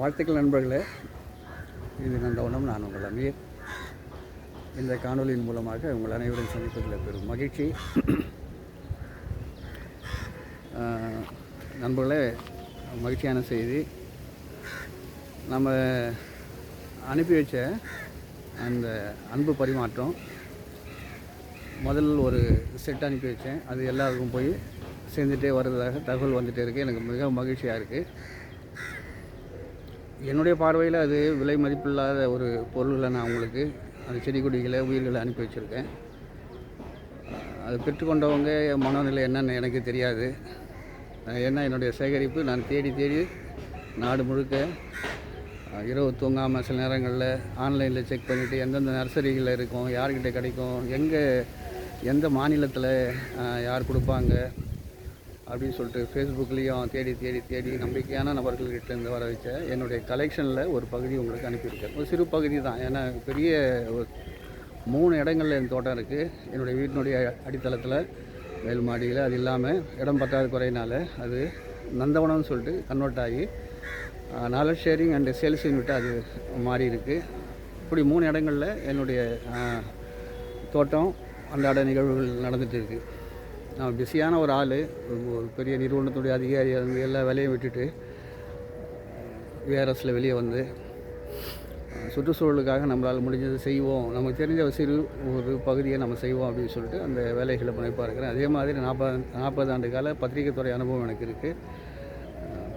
வாழ்த்துக்கள் நண்பர்களே. இது நந்தவனம் நான் உங்கள் அமீர். இந்த காணொலியின் மூலமாக உங்கள் அனைவரும் சந்திப்பதில் பெரும் மகிழ்ச்சி. நண்பர்களே மகிழ்ச்சியான செய்தி. நம்ம அனுப்பி வச்ச அந்த அன்பு பரிமாற்றம் முதல் ஒரு செட் அனுப்பி வச்சேன். அது எல்லாருக்கும் போய் சேர்ந்துட்டே வர்றதாக தகவல் வந்துகிட்டே இருக்குது எனக்கு மிக மகிழ்ச்சியாக இருக்குது என்னுடைய பார்வையில் அது விலை மதிப்பில்லாத ஒரு பொருள்களை நான் உங்களுக்கு அந்த செடி கொடிகளை உயிர்களை அனுப்பி வச்சுருக்கேன். அது பெற்றுக்கொண்டவங்க என் மனநிலை என்னன்னு எனக்கு தெரியாது. ஏன்னா என்னுடைய சேகரிப்பு நான் தேடி தேடி நாடு முழுக்க இரவு தூங்காமல் சில நேரங்களில் ஆன்லைனில் செக் பண்ணிவிட்டு எந்தெந்த நர்சரிகளில் இருக்கும் யார்கிட்ட கிடைக்கும் எங்கே எந்த மாநிலத்தில் யார் கொடுப்பாங்க அப்படின்னு சொல்லிட்டு ஃபேஸ்புக்லேயும் தேடி தேடி தேடி நம்பிக்கையான நபர்கள்கிட்டேருந்து வர வச்ச என்னுடைய கலெக்ஷனில் ஒரு பகுதி உங்களுக்கு அனுப்பியிருக்கேன். ஒரு சிறு பகுதி தான். ஏன்னா பெரிய ஒரு மூணு இடங்களில் என் தோட்டம் இருக்குது என்னுடைய வீட்டினுடைய அடித்தளத்தில் மேல் மாடியில் அது இல்லாமல் இடம் பற்றாது குறையினால அது நந்தவனம்னு சொல்லிட்டு கன்வெர்ட் ஆகி நாலு ஷேரிங் அண்டு சேல்ஸ் யூனிட் அது மாறி இருக்குது இப்படி மூணு இடங்களில் என்னுடைய தோட்டம் அன்றாட நிகழ்வுகள் நடந்துகிட்டு இருக்குது நான் பிஸியான ஒரு ஆள். ஒரு பெரிய நிறுவனத்துடைய அதிகாரியாக இருந்து எல்லா வேலையும் விட்டுட்டு விஆர்எஸில் வெளியே வந்து சுற்றுச்சூழலுக்காக நம்மளால் முடிஞ்சதை செய்வோம். நமக்கு தெரிஞ்ச சிறு ஒரு பகுதியை நம்ம செய்வோம் அப்படின்னு சொல்லிட்டு அந்த வேலைகளை முனைப்பாக இருக்கிறேன். அதே மாதிரி நாற்பது நாற்பது ஆண்டு கால பத்திரிகை துறை அனுபவம் எனக்கு இருக்குது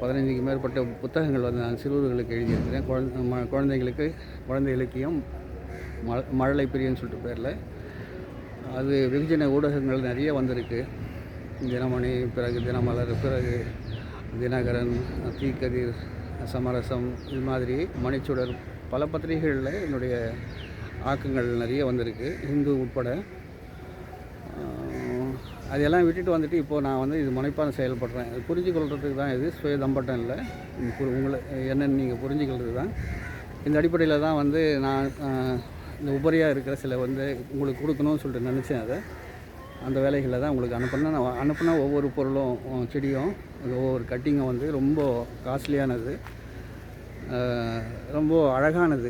பதினைஞ்சுக்கு மேற்பட்ட புத்தகங்கள் வந்து நான் சிறுவர்களுக்கு எழுதியிருக்கிறேன். குழந்தை ம- குழந்தை இலக்கியம் மழ மழலை பிரியன்னு சொல்லிட்டு பேரில். அது வெகுஜன ஊடகங்கள் நிறைய வந்திருக்கு. தினமணி பிறகு தினமலர் பிறகு தினகரன் தீக்கதிர் சமரசம் இது மாதிரி மணிச்சுடர் பல பத்திரிகைகளில் என்னுடைய ஆக்கங்கள் நிறைய வந்திருக்கு. இந்து உட்பட. அதெல்லாம் விட்டுட்டு வந்துட்டு இப்போது நான் வந்து இது முனைப்பான செயல்படுறேன். இது புரிஞ்சு கொள்கிறதுக்கு தான் இது சுய தம்பட்டம் இல்லை உங்களை என்னென்னு நீங்கள் புரிஞ்சுக்கிறது தான் இந்த அடிப்படையில் தான் வந்து நான் இந்த உபரியாக இருக்கிற சில வந்து உங்களுக்கு கொடுக்கணும்னு சொல்லிட்டு நினச்சேன் அதை. அந்த வேலைகளை தான் உங்களுக்கு அனுப்பினா நான் அனுப்பினா ஒவ்வொரு பொருளும் செடியும் அது ஒவ்வொரு கட்டிங்கும் வந்து ரொம்ப காஸ்ட்லியானது. ரொம்ப அழகானது.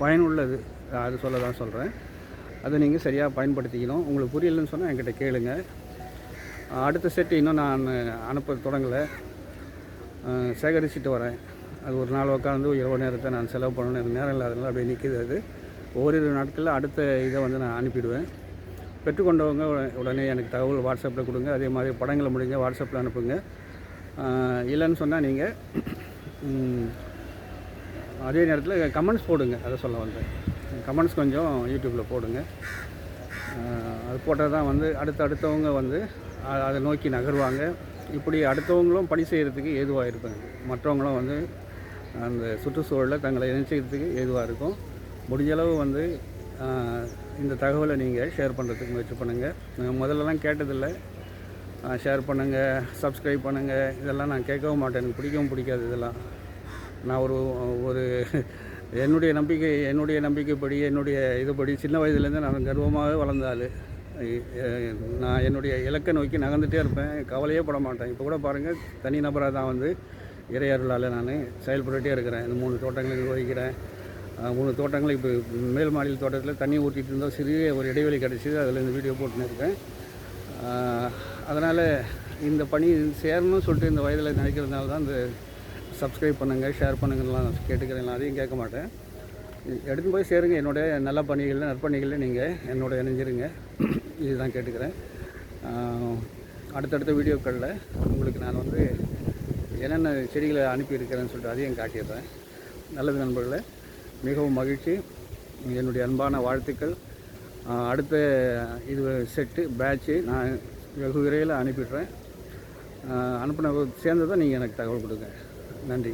பயனுள்ளது. அது சொல்ல தான் சொல்கிறேன் அதை நீங்கள் சரியாக பயன்படுத்திக்கணும். உங்களுக்கு புரியலன்னு சொன்னால் என்கிட்ட கேளுங்க. அடுத்த செட்டு இன்னும் நான் அனுப்ப தொடங்கலை. சேகரிச்சுட்டு வரேன். அது ஒரு நாள் உட்காந்து இரவு நேரத்தை நான் செலவு பண்ணணும். எனக்கு நேரம் இல்லாதனால அப்படியே நிற்கிது அது. ஓரிரு நாட்களில் அடுத்த இதை வந்து நான் அனுப்பிடுவேன். பெற்றுக்கொண்டவங்க உடனே எனக்கு தகவல் வாட்ஸ்அப்பில் கொடுங்க. அதே மாதிரி படங்களை முடிஞ்ச வாட்ஸ்அப்பில் அனுப்புங்க. இல்லைன்னு சொன்னால் நீங்கள் அதே நேரத்தில் கமெண்ட்ஸ் போடுங்க. அதை சொல்ல வந்தேன். கமெண்ட்ஸ் கொஞ்சம் யூடியூப்பில் போடுங்க. அது போட்டால் தான் வந்து அடுத்த அடுத்தவங்க வந்து அதை நோக்கி நகருவாங்க. இப்படி அடுத்தவங்களும் பணி செய்கிறதுக்கு ஏதுவாக இருப்பாங்க மற்றவங்களும் வந்து அந்த சுற்றுச்சூழலில் தங்களை இணைச்சிக்கிறதுக்கு ஏதுவாக இருக்கும். முடிஞ்சளவு வந்து இந்த தகவலை நீங்கள் ஷேர் பண்ணுறதுக்கு முயற்சி பண்ணுங்கள் முதல்லலாம் கேட்டதில்லை. ஷேர் பண்ணுங்கள் சப்ஸ்கிரைப் பண்ணுங்கள் இதெல்லாம் நான் கேட்கவும் மாட்டேன். எனக்கு பிடிக்கவும் பிடிக்காது இதெல்லாம். நான் ஒரு ஒரு என்னுடைய நம்பிக்கை என்னுடைய நம்பிக்கைப்படி என்னுடைய இதுபடி சின்ன வயதுலேருந்து நான் கர்வமாகவே வளர்ந்தாள் நான் என்னுடைய இலக்கை நோக்கி நகர்ந்துட்டே இருப்பேன். கவலையே பட மாட்டேன். இப்போ கூட பாருங்கள் தனி நபராக தான் வந்து இறையருளால் நான் செயல்பட்டுகிட்டே இருக்கிறேன். இந்த மூணு தோட்டங்களை நிர்வகிக்கிறேன் மூணு தோட்டங்கள் இப்போ மேல் மாடியில் தோட்டத்தில் தண்ணி ஊற்றிட்டு இருந்தோம். சிறிய ஒரு இடைவெளி கிடச்சிது. அதில் இந்த வீடியோ போட்டுன்னு இருக்கேன். அதனால் இந்த பணி சேரணும்னு சொல்லிட்டு இந்த வயதில் நினைக்கிறதுனால தான் இந்த சப்ஸ்கிரைப் பண்ணுங்கள் ஷேர் பண்ணுங்கலாம் நான் கேட்டுக்கிறேன். நான் அதையும் கேட்க மாட்டேன். எடுத்து போய் சேருங்க. என்னுடைய நல்ல பணிகளில் நற்பணிகளில் நீங்கள் என்னோட இணைஞ்சிருங்க. இதுதான் கேட்டுக்கிறேன். அடுத்தடுத்த வீடியோக்களில் உங்களுக்கு நான் வந்து என்னென்ன செடிகளை அனுப்பியிருக்கிறேன்னு சொல்லிட்டு அதையும் காட்டிடுறேன். நல்லது நண்பர்களை. மிகவும் மகிழ்ச்சி. என்னுடைய அன்பான வாழ்த்துக்கள். அடுத்த இது செட்டு பேட்ச்சு நான் வெகு விரைவில் அனுப்பிடுறேன். அனுப்பின சேர்ந்ததை நீங்கள் எனக்கு தகவல் கொடுங்க. நன்றி.